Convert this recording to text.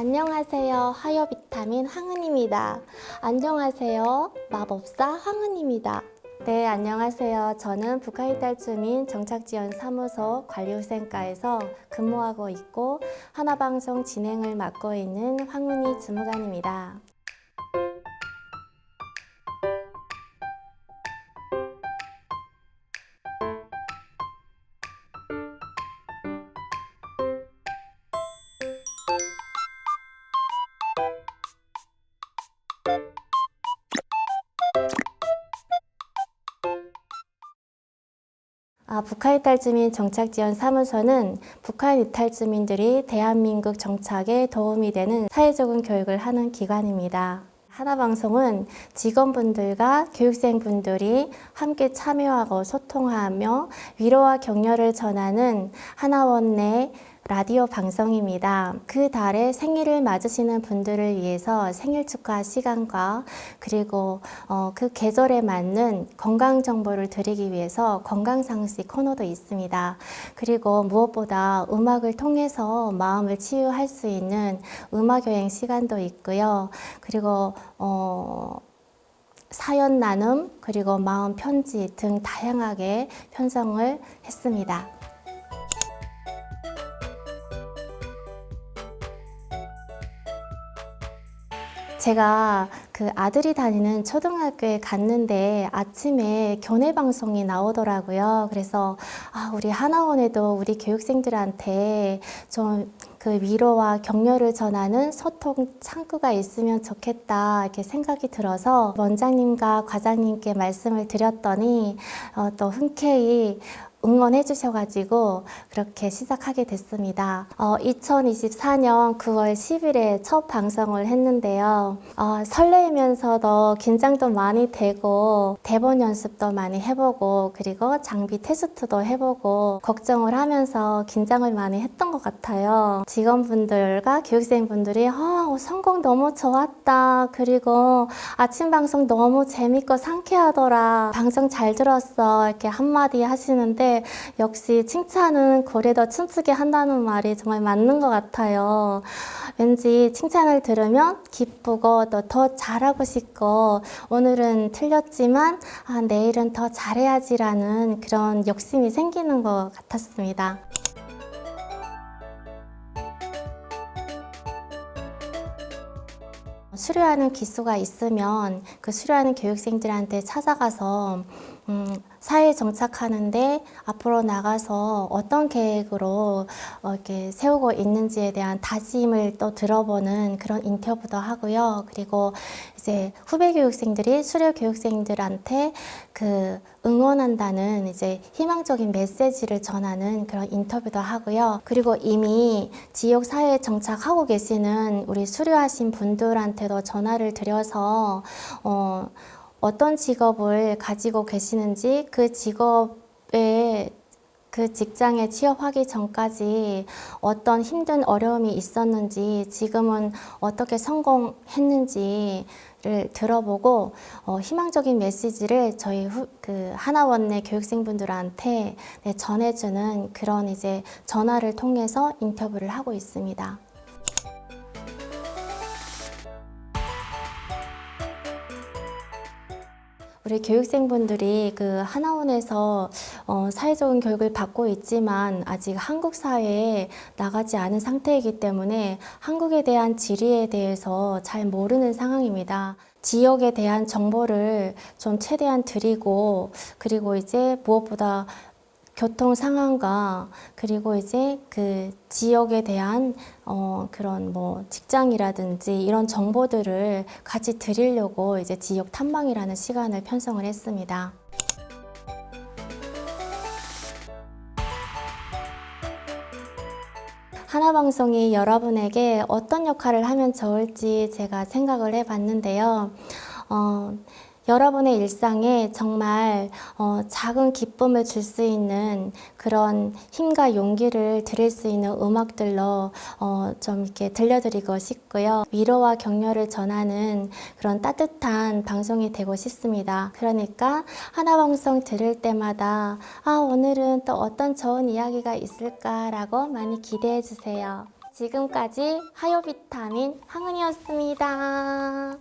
안녕하세요. 하여 비타민 황은입니다. 안녕하세요. 마법사 황은입니다. 네, 안녕하세요. 저는 북한이탈 주민 정착지원 사무소 관리후생과에서 근무하고 있고 하나방송 진행을 맡고 있는 황은희 주무관입니다. 아, 북한 이탈 주민 정착 지원 사무소는 북한 이탈 주민들이 대한민국 정착에 도움이 되는 사회적인 교육을 하는 기관입니다. 하나방송은 직원분들과 교육생분들이 함께 참여하고 소통하며 위로와 격려를 전하는 하나원 내 라디오 방송입니다. 그 달에 생일을 맞으시는 분들을 위해서 생일 축하 시간과 그리고 어, 그 계절에 맞는 건강 정보를 드리기 위해서 건강 상식 코너도 있습니다. 그리고 무엇보다 음악을 통해서 마음을 치유할 수 있는 음악 여행 시간도 있고요. 그리고 어, 사연 나눔 그리고 마음 편지 등 다양하게 편성을 했습니다. 제가 그 아들이 다니는 초등학교에 갔는데 아침에 교내 방송이 나오더라고요. 그래서 아, 우리 하나원에도 우리 교육생들한테 좀 그 위로와 격려를 전하는 소통 창구가 있으면 좋겠다 이렇게 생각이 들어서 원장님과 과장님께 말씀을 드렸더니 어, 또 흔쾌히 응원해 주셔가지고 그렇게 시작하게 됐습니다. 어, 2024년 9월 10일에 첫 방송을 했는데요. 어, 설레면서도 긴장도 많이 되고 대본 연습도 많이 해보고 그리고 장비 테스트도 해보고 걱정을 하면서 긴장을 많이 했던 것 같아요. 직원분들과 교육생분들이 어, 성공 너무 좋았다. 그리고 아침 방송 너무 재밌고 상쾌하더라. 방송 잘 들었어. 이렇게 한마디 하시 역시 칭찬은 고래도 춤추게 한다는 말이 정말 맞는 것 같아요. 왠지 칭찬을 들으면 기쁘고 또 더 잘하고 싶고 오늘은 틀렸지만 아, 내일은 더 잘해야지라는 그런 욕심이 생기는 것 같았습니다. 수료하는 기수가 있으면 그 수료하는 교육생들한테 찾아가서 음, 사회에 정착하는데 앞으로 나가서 어떤 계획으로 어, 이렇게 세우고 있는지에 대한 다짐을 또 들어보는 그런 인터뷰도 하고요. 그리고 이제 후배 교육생들이 수료 교육생들한테 그 응원한다는 이제 희망적인 메시지를 전하는 그런 인터뷰도 하고요. 그리고 이미 지역 사회에 정착하고 계시는 우리 수료하신 분들한테도 전화를 드려서 어, 어떤 직업을 가지고 계시는지 그 직업에 그 직장에 취업하기 전까지 어떤 힘든 어려움이 있었는지 지금은 어떻게 성공했는지를 들어보고 어, 희망적인 메시지를 저희 후, 그 하나원 내 교육생분들한테 네, 전해주는 그런 이제 전화를 통해서 인터뷰를 하고 있습니다. 우리 교육생분들이 그 하나원에서 어, 사회적인 교육을 받고 있지만 아직 한국 사회에 나가지 않은 상태이기 때문에 한국에 대한 지리에 대해서 잘 모르는 상황입니다. 지역에 대한 정보를 좀 최대한 드리고 그리고 이제 무엇보다 교통 상황과 그리고 이제 그 지역에 대한 어 그런 뭐 직장이라든지 이런 정보들을 같이 드리려고 이제 지역 탐방이라는 시간을 편성을 했습니다. 하나방송이 여러분에게 어떤 역할을 하면 좋을지 제가 생각을 해봤는데요. 어, 여러분의 일상에 정말 어, 작은 기쁨을 줄 수 있는 그런 힘과 용기를 드릴 수 있는 음악들로 어, 좀 이렇게 들려드리고 싶고요. 위로와 격려를 전하는 그런 따뜻한 방송이 되고 싶습니다. 그러니까 하나 방송 들을 때마다 아, 오늘은 또 어떤 좋은 이야기가 있을까라고 많이 기대해 주세요. 지금까지 하요비타민 황은이었습니다.